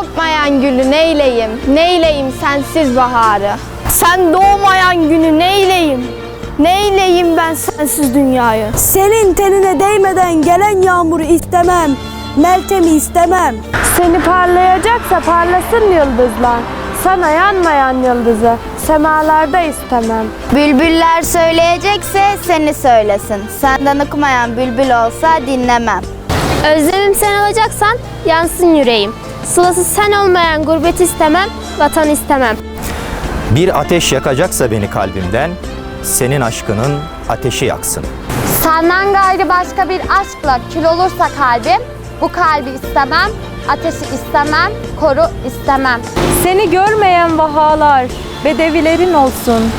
kokmayan gülü neyleyim, neyleyim sensiz baharı. Sen doğmayan günü neyleyim? Neyleyim ben sensiz dünyayı? Senin tenine değmeden gelen yağmuru istemem. Meltem'i istemem. Seni parlayacaksa parlasın yıldızlar. Sana yanmayan yıldızı semalarda istemem. Bülbüller söyleyecekse seni söylesin. Senden okumayan bülbül olsa dinlemem. Özlemim sen olacaksan yansın yüreğim. Sılası sen olmayan gurbet istemem, vatan istemem. Bir ateş yakacaksa beni kalbimden, senin aşkının ateşi yaksın. Senden gayrı başka bir aşkla kül olursa kalbim, bu kalbi istemem, ateşi istemem, koru istemem. Seni görmeyen vahalar bedevilerin olsun.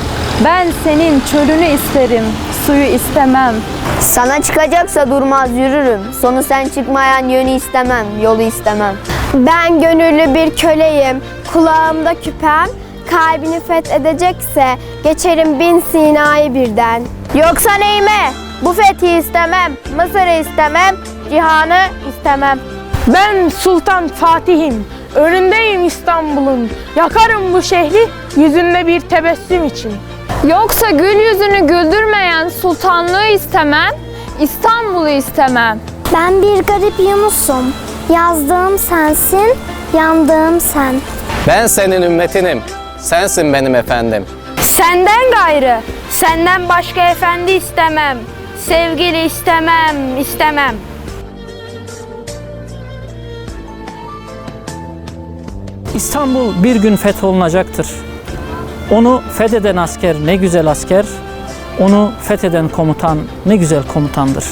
Ben senin çölünü isterim, suyu istemem. Sana çıkacaksa durmaz yürürüm. Sonu sen çıkmayan yönü istemem, yolu istemem. Ben gönüllü bir köleyim, kulağımda küpem. Kalbini fethedecekse geçerim bin Sina'yı birden. Yoksa neyime? Bu fethi istemem, Mısır'ı istemem, cihanı istemem. Ben Sultan Fatih'im. Önündeyim İstanbul'un. Yakarım bu şehri yüzünde bir tebessüm için. Yoksa gül yüzünü güldürmeyen sultanlığı istemem, İstanbul'u istemem. Ben bir garip Yunus'um. Yazdığım sensin, yandığım sen. Ben senin ümmetinim. Sensin benim efendim. Senden gayrı, senden başka efendi istemem. Sevgili istemem, istemem. İstanbul bir gün fetholunacaktır. Onu fetheden asker ne güzel asker, onu fetheden komutan ne güzel komutandır.